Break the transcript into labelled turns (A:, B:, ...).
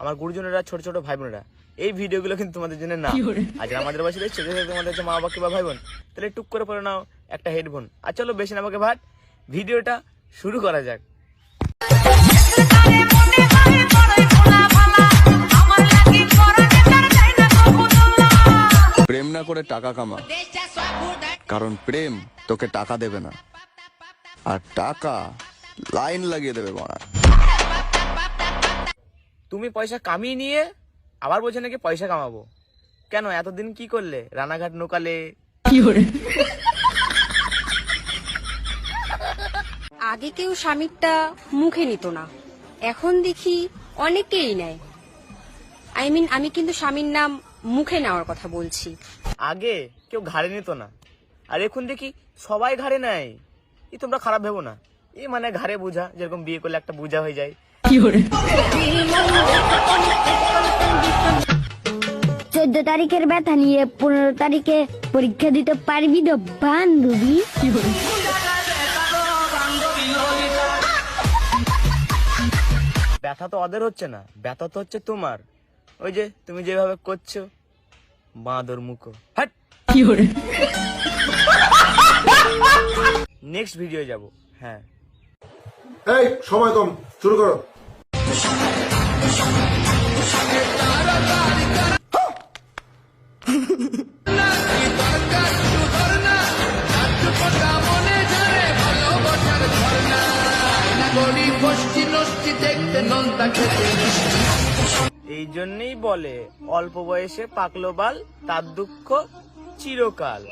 A: আমার গুরুজনেরা ছোট ছোট ভাই বোনেরা এই ভিডিওগুলো কিন্তু তোমাদের জন্য না। আজ আমাদের বয়সে দেখছ যদি তোমাদের মা বাবা বা ভাই বোন তাহলে টুক করে পরে নাও একটা হেডফোন। আর চলো বেশি না আমাকে ভাট ভিডিওটা শুরু করা যাক।
B: না করে টাকা কামা। কারণ প্রেম তোকে টাকা দেবে না। আর টাকা লাইন লাগিয়ে দেবে মারা।
A: তুমি পয়সা কামিয়ে নিয়ে আবার বলছে নাকি পয়সা কামাবো। কেন এতদিন কি করলে? রানাঘাট নোকালে।
C: আগে কেউ স্বামীরটা মুখে নিত না। এখন দেখি অনেকেই নেয়। আই মিন আমি কিন্তু স্বামীর নাম মুখে নেওয়ার কথা বলছি।
A: আগে কেউ ঘাড়ে নিত না। আর এখন দেখি সবাই ঘাড়ে নেয়। এই তোমরা খারাপ ভেবো না। এই মানে ঘাড়ে বোঝা যেরকম বিয়ে করলে একটা বোঝা হয়ে যায়।
D: চোদ্দ তারিখের ব্যথা নিয়ে পনেরো তারিখে পরীক্ষা দিতে পারবি তো বান্ধবী?
A: ব্যথা তো ওদের হচ্ছে না। ব্যথা তো হচ্ছে তোমার। ওই যে তুমি যেভাবে করছ বাঁদর মুখো। হাট! নেক্সট ভিডিও যাব হ্যাঁ।
E: এই সময় কম শুরু করো।
A: এই জন্যেই বলে অল্প বয়সে পাকলো বাল তার দুঃখ চিরকাল।